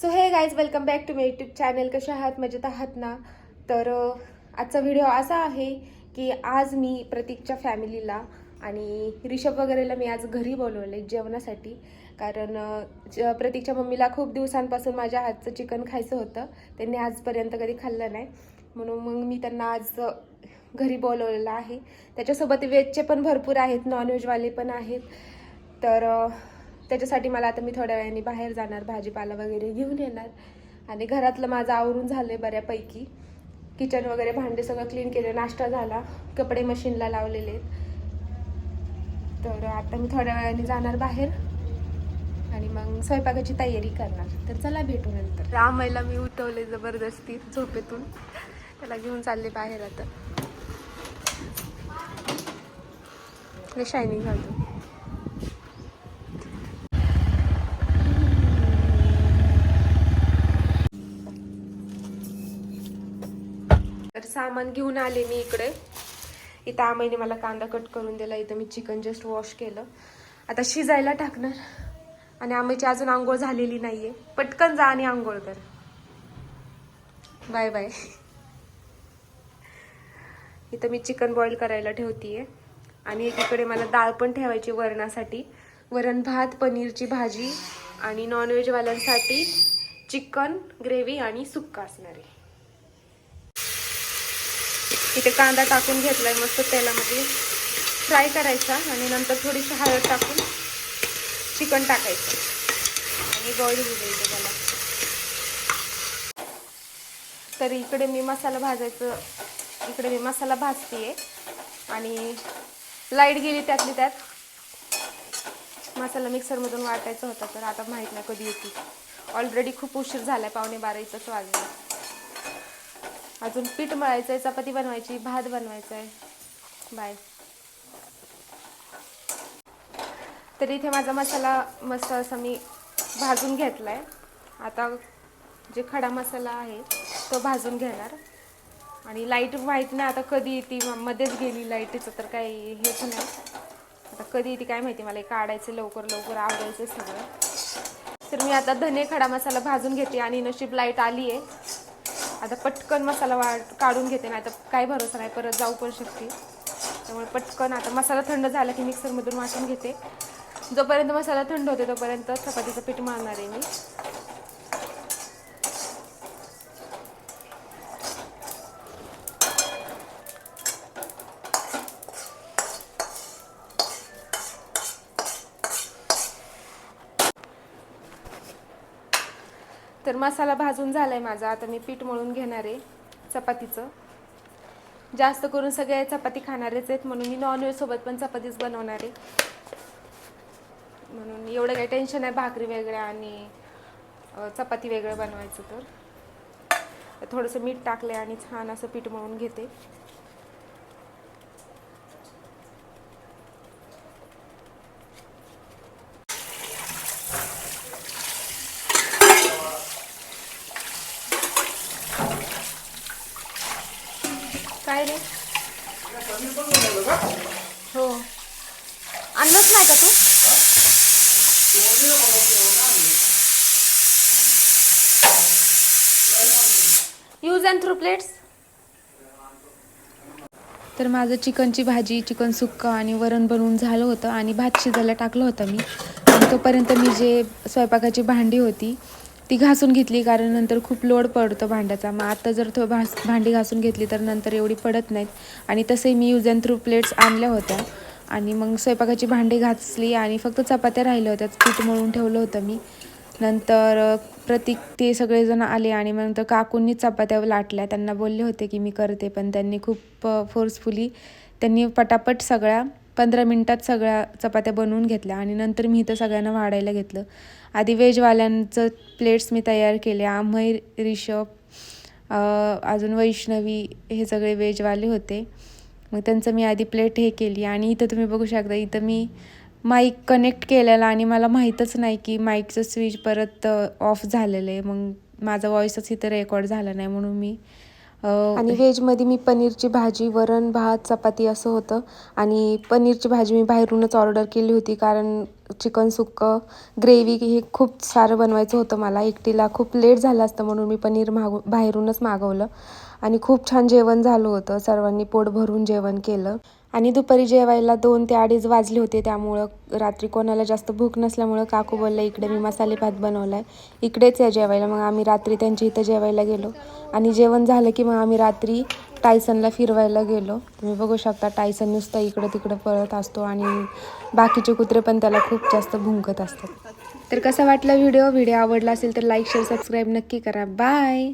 So hey guys welcome back to my YouTube channel कशा आहात? मजेत आहात ना? तर आजचा व्हिडिओ असा आहे की आज मी प्रतीकच्या फॅमिलीला आणि रिषभ वगैरेला मी आज घरी बोलवले जेवणासाठी. कारण ज- प्रतीकच्या मम्मीला खूप दिवसांपासून माझ्या हातचं चिकन खायचं होतं. त्यांनी आजपर्यंत कधी खाल्लं नाही. म्हणून मग मी त्यांना आज घरी बोलवलेलं आहे. त्याच्यासोबत व्हेजचे पण भरपूर आहेत नॉनव्हेजवाले पण आहेत. तर त्याच्यासाठी मला आता मी थोड्या वेळाने बाहेर जाणार भाजीपाला वगैरे घेऊन येणार. आणि घरातलं माझं आवरून झालं आहे बऱ्यापैकी. किचन वगैरे भांडे सगळं क्लीन केलं नाश्ता झाला कपडे मशीनला लावलेले आहेत. तर आता मी थोड्या वेळाने जाणार बाहेर. आणि मग स्वयंपाकाची तयारी करणार. तर चला भेटू नंतर. रामायला मी उठवले जबरदस्ती झोपेतून. त्याला घेऊन चालले बाहेर आता. शायनिंग घालतो. तर सामान घेऊन आले मी इकडे. इथं आमाईने मला कांदा कट करून दिला. इथं मी चिकन जस्ट वॉश केलं. आता शिजायला टाकणार. आणि आमाईची अजून आंघोळ झालेली नाही आहे पटकन जा आणि आंघोळ कर. बाय बाय इथं मी चिकन बॉईल करायला ठेवतीये. आणि एकीकडे मला डाळ पण ठेवायची वरणासाठी. वरण भात पनीरची भाजी आणि नॉनव्हेजवाल्यांसाठी चिकन ग्रेव्ही आणि सुक्का असणार आहे. इथे कांदा टाकून घेतलाय मस्त तेलामध्ये. फ्राय करायचा आणि नंतर थोडीशी हळद टाकून चिकन टाकायचं. आणि बॉईल होऊ द्यायचं त्याला. तर इकडे मी मसाला भाजायचं इकडे मी मसाला भाजते आणि लाइट गेली त्यातली त्यात. मसाला मिक्सरमधून वाटायचा होता तर आता माहीत नाही कधी येते ऑलरेडी खूप उशीर झालाय पावणे बारा इथंच अजून पीठ मळायचं आहे चपाती बनवायची भात बनवायचा आहे बाय. तर इथे माझा मसाला मस्त असा मी भाजून घेतला आहे आता जे खडा मसाला आहे तो भाजून घेणार. आणि लाइट माहीत नाही आता कधी येते मध्येच गेली लाईटीचं तर काही हेच नाही. आता कधी येते काय माहिती मला काढायचं लवकर लवकर आवडायचं सगळं. तर मी आता धने खडा मसाला भाजून घेते आणि नशीब लाइट आली आहे आता पटकन मसाला वाट काढून घेते नाही तर काही भरोसा नाही परत जाऊ पण शकते. त्यामुळे पटकन आता मसाला थंड झाला की मिक्सरमधून वाटून घेते. जोपर्यंत मसाला थंड होते तोपर्यंत चपातीचं पीठ मारणार आहे मी. तर मसाला भाजून झालाय माझा. आता मी पीठ मळून घेणार आहे चपातीचं. जास्त करून सगळे चपाती खाणारेच आहेत म्हणून मी नॉनव्हेज सोबत पण चपातीच बनवणार आहे. म्हणून एवढं काही टेन्शन आहे भाकरी वेगळ्या आणि चपाती वेगळं बनवायचं तर. तर थोडंसं मीठ टाकले आणि छान असं पीठ मळून घेते. काय रे हो. आणलंच नाही का तू? यूज अँड थ्रू प्लेट्स तर माझं चिकनची भाजी चिकन सुक्का आणि वरण बनवून झालं होतं आणि भात शिजायला टाकलं होतं मी. आणि तोपर्यंत मी जे स्वयंपाकाची भांडी होती ती घासून घेतली कारण नंतर खूप लोड पडतो भांड्याचा. मग आता जर तो भास भांडी घासून घेतली तर नंतर एवढी पडत नाहीत. आणि तसंही मी यूज अँड थ्रू प्लेट्स आणल्या होत्या. आणि मग स्वयंपाकाची भांडी घासली आणि फक्त चपात्या राहिल्या होत्या. पीठ मळून ठेवलं होतं मी. नंतर प्रतीक ते सगळेजण आले आणि मग नंतर काकूंनी चपात्या लाटल्या. त्यांना बोलले होते की मी करते पण त्यांनी खूप फोर्सफुली त्यांनी पटापट सगळ्या पंधरा मिनटात सगळ्या चपात्या बनवून घेतल्या आणि नंतर मी इथं सगळ्यांना वाढायला घेतलं. आधी व्हेजवाल्यांचं प्लेट्स मी तयार केले आमय रिषभ अजून वैष्णवी हे सगळे व्हेजवाले होते. मग त्यांचं मी आधी प्लेट हे केली आणि इथं तुम्ही बघू शकता इथं मी माईक कनेक्ट केलेला आणि मला माहीतच नाही की माईकचं स्विच परत ऑफ झालेलं आहे. मग माझा व्हॉइसच इथं रेकॉर्ड झाला नाही म्हणून मी आणि व्हेजमध्ये मी पनीरची भाजी वरण भात चपाती असं होतं. आणि पनीरची भाजी मी बाहेरूनच ऑर्डर केली होती कारण चिकन सुक्कं ग्रेव्ही हे खूप सारं बनवायचं होतं मला. एकटीला खूप लेट झालं असतं म्हणून मी पनीर मागू बाहेरूनच मागवलं. आणि खूप छान जेवण झालं होतं. सर्वांनी पोट भरून जेवण केलं. आणि दुपारी जेवायला दोन ते अडीच वाजले होते. त्यामुळं रात्री कोणाला जास्त भूक नसल्यामुळं काकू बोललं इकडे मी मसाले भात बनवला आहे इकडेच या जेवायला. मग आम्ही रात्री त्यांच्या इथं जेवायला गेलो. आणि जेवण झालं की मग आम्ही रात्री टायसनला फिरवायला गेलो. तुम्ही बघू शकता टायसन नुसतं इकडं तिकडं पळत असतो आणि बाकीचे कुत्रे पण त्याला खूप जास्त भुंकत असतात. तर कसा वाटला व्हिडिओ? व्हिडिओ आवडला असेल तर लाईक शेअर सबस्क्राईब नक्की करा. बाय!